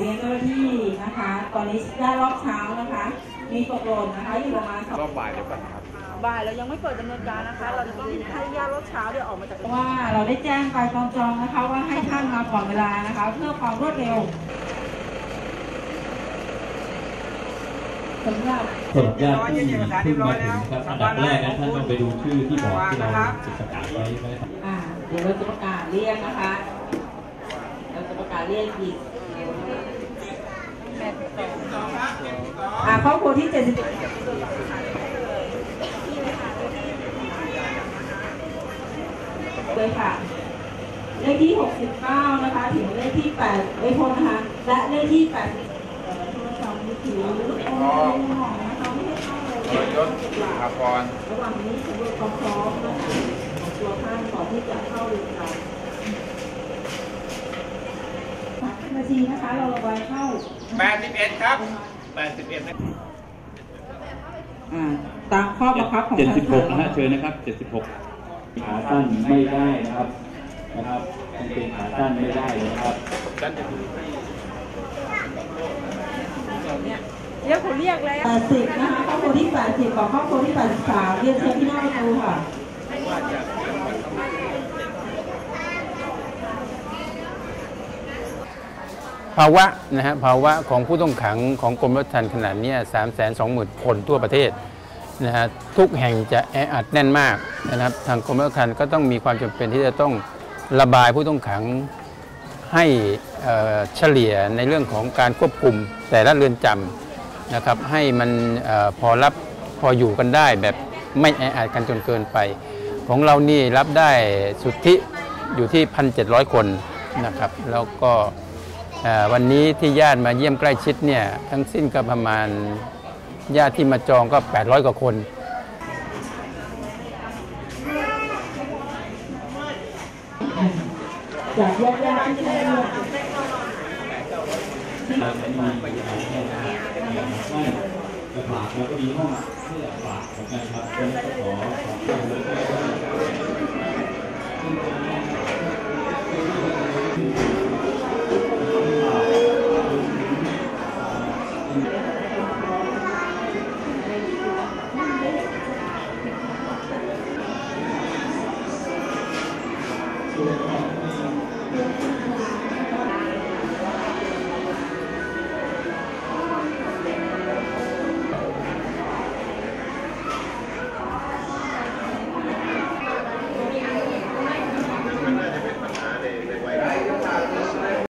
เรียนเจ้าหน้าที่นะคะ ตอนนี้ย่ารอบเช้านะคะ มีตกหล่นนะคะอยู่ประมาณสองรอบบ่ายเดี๋ยวก่อนครับบ่ายเรายังไม่เปิดดำเนินการนะคะ เราจะต้องให้ญาติรถเช้าเดี๋ยวออกมาจากเพราะว่าเราได้แจ้งไปกองจองนะคะ ว่าให้ท่านมาก่อนเวลานะคะ เพื่อความรวดเร็วสำหรับสำหรับญาติที่เพิ่งมาถึงครับอันดับแรกนะท่านต้องไปดูชื่อที่บอร์ดที่เราติดประกาศไว้นะครับอ่าเดี๋ยวเราจะประกาศเรียกนะคะ เราจะประกาศเรียกอีก อ่าครอบครัวที่71เลยค่ะ เลขที่69นะคะถึงเลขที่8เอ้ยโทษนะคะ และเลขที่8เอ่อโทรศัพท์มือถือโอนเงินของนะคะไม่ให้เข้าเลยทรยศอาพรระหว่างนี้สำรวจความพร้อมนะคะของตัวท่านก่อนที่จะเข้าเรือนจำ นาทีนะคะ เราระบายเข้า81 ครับ 81นะอ่าตามข้อบังคับของเจ็ดทางสิบหกนะฮะเชิญนะครับเจ็ดสิบหกขาสั้นไม่ได้นะครับนะครับกางเกงขาสั้นไม่ได้เลยนะครับฉันจะดูเดี๋ยวผมเรียกแล้วแปดสิบนะคะครอบครัวที่แปดสิบกับครอบครัวที่แปดสิบสามเรียนเชิญที่หน้าประตูค่ะ ภาวะนะฮะภาวะของผู้ต้องขังของกรมราชทัณฑ์ขนาดนี้สามแสนสองหมื่นคนทั่วประเทศนะฮะทุกแห่งจะแออัดแน่นมากนะครับทางกรมราชทัณฑ์ก็ต้องมีความจำเป็นที่จะต้องระบายผู้ต้องขังให้เฉลี่ยในเรื่องของการควบคุมแต่ละเรือนจำนะครับให้มันออพอรับพออยู่กันได้แบบไม่แออัดกันจนเกินไป ของเรานี่รับได้สุทธิอยู่ที่ 1,700 คนนะครับแล้วก็ วันนี้ที่ญาติมาเยี่ยมใกล้ชิดเนี่ยทั้งสิ้นก็ประมาณญาติที่มาจองก็ 800 กว่าคนจากญาติญาติที่ได้เลือกแล้วก็มีไปยังไงนะฮะไม่กระฝากแล้วก็มีห้องเสื้อฝากเหมือนกันครับก็ขอขอบคุณ Thank.